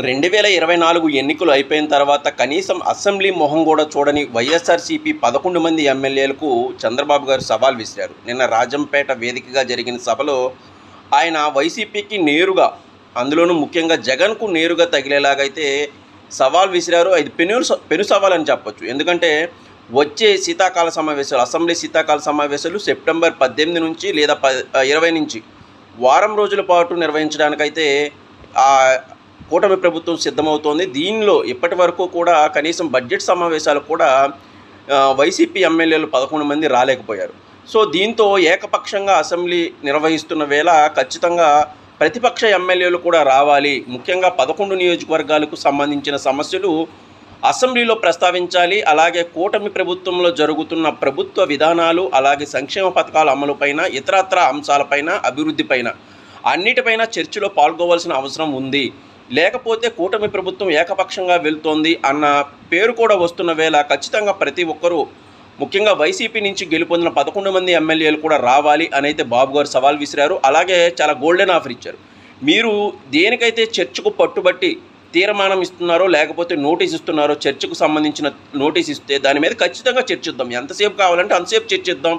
రెండు వేల ఇరవై నాలుగు ఎన్నికలు అయిపోయిన తర్వాత కనీసం అసెంబ్లీ మొహం కూడా చూడని వైఎస్ఆర్సీపీ పదకొండు మంది ఎమ్మెల్యేలకు చంద్రబాబు గారు సవాల్ విసిరారు. నిన్న రాజంపేట వేదికగా జరిగిన సభలో ఆయన వైసీపీకి నేరుగా అందులోనూ ముఖ్యంగా జగన్కు నేరుగా తగిలేలాగైతే సవాల్ విసిరారు. అది పెను పెను సవాల్ అని చెప్పొచ్చు. ఎందుకంటే వచ్చే శీతాకాల సమావేశాలు అసెంబ్లీ శీతాకాల సమావేశాలు సెప్టెంబర్ పద్దెనిమిది నుంచి లేదా ప ఇరవై నుంచి వారం రోజుల పాటు నిర్వహించడానికైతే కూటమి ప్రభుత్వం సిద్ధమవుతోంది. దీనిలో ఇప్పటి వరకు కూడా కనీసం బడ్జెట్ సమావేశాలు కూడా వైసీపీ ఎమ్మెల్యేలు పదకొండు మంది రాలేకపోయారు. సో దీంతో ఏకపక్షంగా అసెంబ్లీ నిర్వహిస్తున్న వేళ ఖచ్చితంగా ప్రతిపక్ష ఎమ్మెల్యేలు కూడా రావాలి. ముఖ్యంగా పదకొండు నియోజకవర్గాలకు సంబంధించిన సమస్యలు అసెంబ్లీలో ప్రస్తావించాలి. అలాగే కూటమి ప్రభుత్వంలో జరుగుతున్న ప్రభుత్వ విధానాలు అలాగే సంక్షేమ పథకాల అమలుపైన ఇతరత్ర అంశాలపైన అభివృద్ధిపైన అన్నిటిపైన చర్చలో పాల్గొవలసిన అవసరం ఉంది. లేకపోతే కూటమి ప్రభుత్వం ఏకపక్షంగా వెళ్తోంది అన్న పేరు కూడా వస్తున్న వేళ ఖచ్చితంగా ప్రతి ఒక్కరూ ముఖ్యంగా వైసీపీ నుంచి గెలుపొందిన పదకొండు మంది ఎమ్మెల్యేలు కూడా రావాలి అని అయితే బాబు గారు సవాల్ విసిరారు. అలాగే చాలా గోల్డెన్ ఆఫర్ ఇచ్చారు. మీరు దేనికైతే చర్చకు పట్టుబట్టి తీర్మానం ఇస్తున్నారో లేకపోతే నోటీస్ ఇస్తున్నారో చర్చకు సంబంధించిన నోటీస్ ఇస్తే దాని మీద ఖచ్చితంగా చర్చిద్దాం. ఎంతసేపు కావాలంటే అంతసేపు చర్చిద్దాం.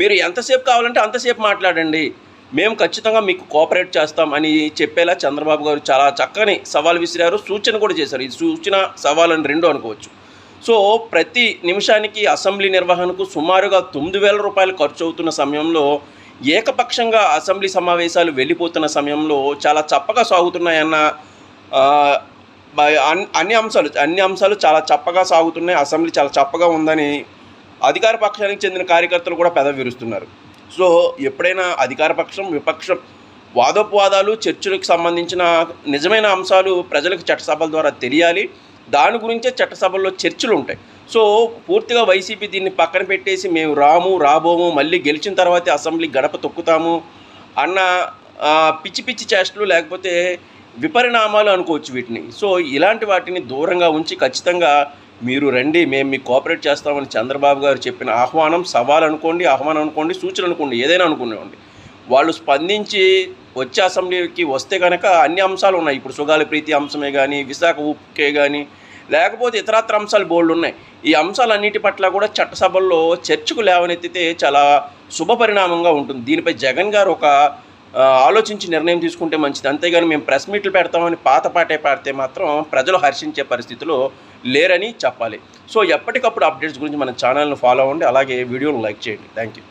మీరు ఎంతసేపు కావాలంటే అంతసేపు మాట్లాడండి. మేము ఖచ్చితంగా మీకు కోఆపరేట్ చేస్తాం అని చెప్పేలా చంద్రబాబు గారు చాలా చక్కని సవాల్ విసిరారు సూచన కూడా చేశారు. ఇది సూచన సవాల్ అని రెండు అనుకోవచ్చు. సో ప్రతి నిమిషానికి అసెంబ్లీ నిర్వహణకు సుమారుగా తొమ్మిది వేల రూపాయలు ఖర్చు అవుతున్న సమయంలో ఏకపక్షంగా అసెంబ్లీ సమావేశాలు వెళ్ళిపోతున్న సమయంలో చాలా చప్పగా సాగుతున్నాయన్న అన్- అన్ని అంశాలు అన్ని అంశాలు చాలా చప్పగా సాగుతున్నాయి. అసెంబ్లీ చాలా చప్పగా ఉందని అధికార పక్షానికి చెందిన కార్యకర్తలు కూడా పెదవి విరుస్తున్నారు. సో ఎప్పుడైనా అధికారపక్షం విపక్షం వాదోపవాదాలు చర్చలకు సంబంధించిన నిజమైన అంశాలు ప్రజలకు చట్టసభల ద్వారా తెలియాలి. దాని గురించే చట్టసభల్లో చర్చలు ఉంటాయి. సో పూర్తిగా వైసీపీ దీన్ని పక్కన పెట్టేసి మేము రాము రాబోము మళ్ళీ గెలిచిన తర్వాతే అసెంబ్లీ గడప తొక్కుతాము అన్న పిచ్చి పిచ్చి చేష్టలు లేకపోతే విపరిణామాలు అనుకోవచ్చు వీటిని. సో ఇలాంటి వాటిని దూరంగా ఉంచి ఖచ్చితంగా మీరు రండి మేము మీకు కోఆపరేట్ చేస్తామని చంద్రబాబు గారు చెప్పిన ఆహ్వానం సవాల్ అనుకోండి ఆహ్వానం అనుకోండి సూచన అనుకోండి ఏదైనా అనుకునేవ్వండి. వాళ్ళు స్పందించి వచ్చే అసెంబ్లీకి వస్తే కనుక అన్ని అంశాలు ఉన్నాయి. ఇప్పుడు సుగాలి ప్రీతి అంశమే కానీ విశాఖ ఉప్పుకే కానీ లేకపోతే ఇతరత్ర అంశాలు బోల్డ్ ఉన్నాయి. ఈ అంశాలన్నిటి పట్ల కూడా చట్టసభల్లో చర్చకు లేవనెత్తితే చాలా శుభ పరిణామంగా ఉంటుంది. దీనిపై జగన్ గారు ఒక ఆలోచించి నిర్ణయం తీసుకుంటే మంచిది. అంతేగాని మేము ప్రెస్ మీట్లు పెడతామని పాత పాటే పాడితే మాత్రం ప్రజలు హర్షించే పరిస్థితిలో లేరని చెప్పాలి. సో ఎప్పటికప్పుడు అప్డేట్స్ గురించి మన ఛానల్ని ఫాలో అవ్వండి. అలాగే వీడియోను లైక్ చేయండి. Thank you